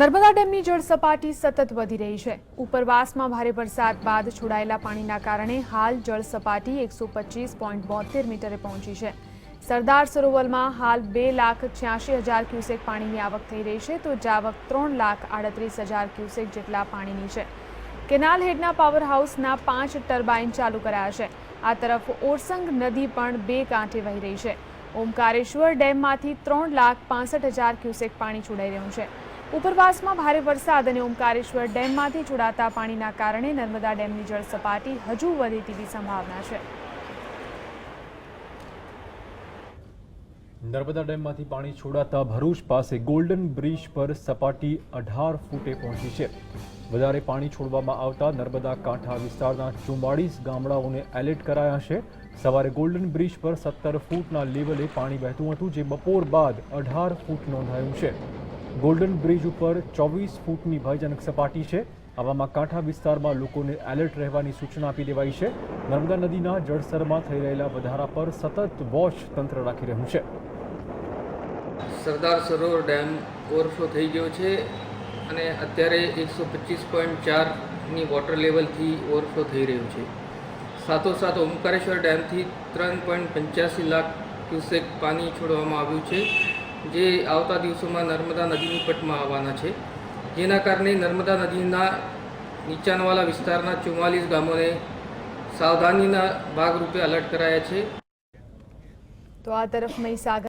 નર્મદા ડેમની જળ સપાટી સતત વધી રહી છે. ઉપરવાસમાં ભારે વરસાદ બાદ છોડાયેલા પાણીના કારણે હાલ જળ સપાટી એકસો પચીસ પોઈન્ટ બોતેર મીટરે પહોંચી છે. સરદાર સરોવરમાં હાલ બે લાખ છ્યાસી હજાર ક્યુસેક પાણીની આવક થઈ રહી છે, તો જાવક ત્રણ લાખ આડત્રીસ હજાર ક્યુસેક જેટલા પાણીની છે. કેનાલ હેડના પાવર હાઉસના પાંચ ટર્બાઇન ચાલુ કરાયા છે. આ તરફ ઓરસંગ નદી પણ બે કાંઠે વહી રહી છે. ઓમકારેશ્વર ડેમમાંથી ત્રણ લાખ પાસઠ હજાર ક્યુસેક પાણી છોડાઈ રહ્યું છે. ઉપરવાસમાં ભારે વરસાદ અને ઓમકારેશ્વર ડેમમાંથી છોડાતા પાણીના કારણે નર્મદા ડેમની જળ સપાટી હજુ વધે તેવી સંભાવના છે. નર્મદા ડેમમાંથી પાણી છોડાતા ભરૂચ પાસે ગોલ્ડન બ્રિજ પર સપાટી અઢાર ફૂટે પહોંચી છે. વધારે પાણી છોડવામાં આવતા નર્મદા કાંઠા વિસ્તારના ચુમ્માળીસ ગામડાઓને એલર્ટ કરાયા છે. સવારે ગોલ્ડન બ્રિજ પર સત્તર ફૂટના લેવલે પાણી વહેતું હતું, જે બપોર બાદ અઢાર ફૂટ નોંધાયું છે. ગોલ્ડન બ્રિજ ઉપર ચોવીસ ફૂટની ભયજનક સપાટી છે. આવામાં કાંઠા વિસ્તારમાં લોકોને એલર્ટ રહેવાની સૂચના આપી દેવાઈ છે. નર્મદા નદીના જળસ્તરમાં થઈ રહેલા વધારા પર સતત વોચ તંત્ર રાખી રહ્યું છે. સરદાર સરોવર ડેમ ઓવરફ્લો થઈ ગયો છે અને અત્યારે એકસો પચીસ પોઈન્ટ ચારની વોટર લેવલથી ઓવરફ્લો થઈ રહ્યું છે. સાથોસાથ ઓમકારેશ્વર ડેમથી ત્રણ પોઈન્ટ પંચ્યાસી લાખ ક્યુસેક પાણી છોડવામાં આવ્યું છે. જે આવતા દિવસોમાં નર્મદા નદીની પટમાં આવવાના છે. જેના કારણે નર્મદા નદીના નીચાણવાળા વિસ્તારના ચુમ્માલીસ ગામોને સાવધાનીના ભાગરૂપે અલર્ટ કરાયા છે. તો આ તરફ મહીસાગર